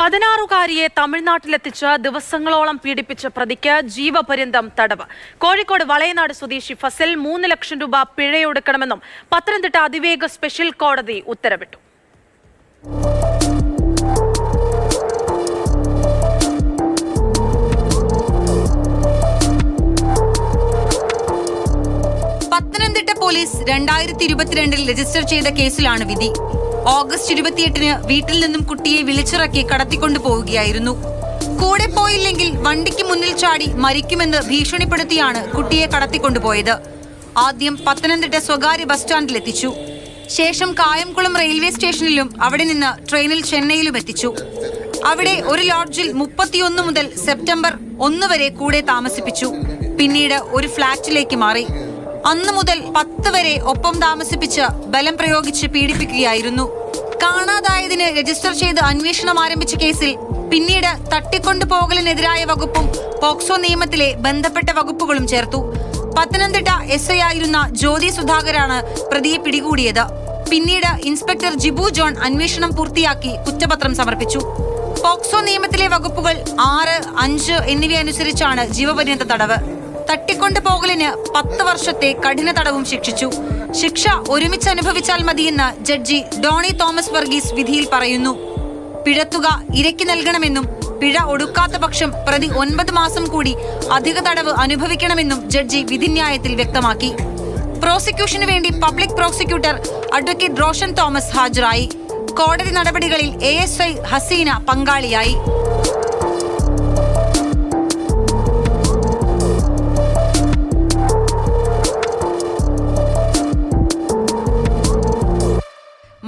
പതിനാറുകാരിയെ തമിഴ്നാട്ടിലെത്തിച്ച് ദിവസങ്ങളോളം പീഡിപ്പിച്ച പ്രതിക്ക് ജീവപര്യന്തം തടവ്. കോഴിക്കോട് വളയനാട് സ്വദേശി ഫസൽ മൂന്ന് ലക്ഷം രൂപ പിഴയൊടുക്കണമെന്നും പത്തനംതിട്ട അതിവേഗ സ്പെഷ്യൽ കോടതി ഉത്തരവിട്ടു. പത്തനംതിട്ട പോലീസ് രണ്ടായിരത്തി ഇരുപത്തിരണ്ടിൽ രജിസ്റ്റർ ചെയ്ത കേസിലാണ് വിധി. ഓഗസ്റ്റ് ഇരുപത്തിയെട്ടിന് വീട്ടിൽ നിന്നും കുട്ടിയെ വിളിച്ചിറക്കി കടത്തിക്കൊണ്ടു പോവുകയായിരുന്നു. കൂടെ പോയില്ലെങ്കിൽ വണ്ടിക്ക് മുന്നിൽ ചാടി മരിക്കുമെന്ന് ഭീഷണിപ്പെടുത്തിയാണ് കുട്ടിയെ കടത്തിക്കൊണ്ടുപോയത് ആദ്യം പത്തനംതിട്ട സ്വകാര്യ ബസ് സ്റ്റാൻഡിലെത്തിച്ചു ശേഷം കായംകുളം റെയിൽവേ സ്റ്റേഷനിലും അവിടെ നിന്ന് ട്രെയിനിൽ ചെന്നൈയിലും എത്തിച്ചു. അവിടെ ഒരു ലോഡ്ജിൽ മുപ്പത്തിയൊന്ന് മുതൽ സെപ്റ്റംബർ ഒന്ന് വരെ കൂടെ താമസിപ്പിച്ചു. പിന്നീട് ഒരു ഫ്ളാറ്റിലേക്ക് മാറി. അന്നു മുതൽ പത്ത് വരെ ഒപ്പം താമസിപ്പിച്ച് ബലം പ്രയോഗിച്ച് പീഡിപ്പിക്കുകയായിരുന്നു. കാണാതായതിന് രജിസ്റ്റർ ചെയ്ത് അന്വേഷണം ആരംഭിച്ച കേസിൽ പിന്നീട് തട്ടിക്കൊണ്ടുപോകലിനെതിരായ വകുപ്പും പോക്സോ നിയമത്തിലെ ബന്ധപ്പെട്ട വകുപ്പുകളും ചേർത്തു. പത്തനംതിട്ട എസ് ഐ ആയിരുന്ന ജ്യോതി സുധാകരാണ് പ്രതിയെ പിടികൂടിയത്. പിന്നീട് ഇൻസ്പെക്ടർ ജിബു ജോൺ അന്വേഷണം പൂർത്തിയാക്കി കുറ്റപത്രം സമർപ്പിച്ചു. പോക്സോ നിയമത്തിലെ വകുപ്പുകൾ ആറ് അഞ്ച് എന്നിവയനുസരിച്ചാണ് ജീവപര്യന്ത തടവ്. തട്ടിക്കൊണ്ടു പോകലിന് പത്ത് വർഷത്തെ കഠിന തടവും ശിക്ഷിച്ചു. ശിക്ഷ ഒരുമിച്ച് അനുഭവിച്ചാൽ മതിയെന്ന് ജഡ്ജി ഡോണി തോമസ് വർഗീസ് വിധിയിൽ പറയുന്നു. പിഴത്തുക ഇരക്കി നൽകണമെന്നും പിഴ ഒടുക്കാത്ത പക്ഷം പ്രതി ഒൻപത് മാസം കൂടി അധിക തടവ് അനുഭവിക്കണമെന്നും ജഡ്ജി വിധിന്യായത്തിൽ വ്യക്തമാക്കി. പ്രോസിക്യൂഷനു വേണ്ടി public prosecutor advocate Roshan Thomas ഹാജരായി. കോടതി നടപടികളിൽ എ എസ് ഐ ഹസീന പങ്കാളിയായി.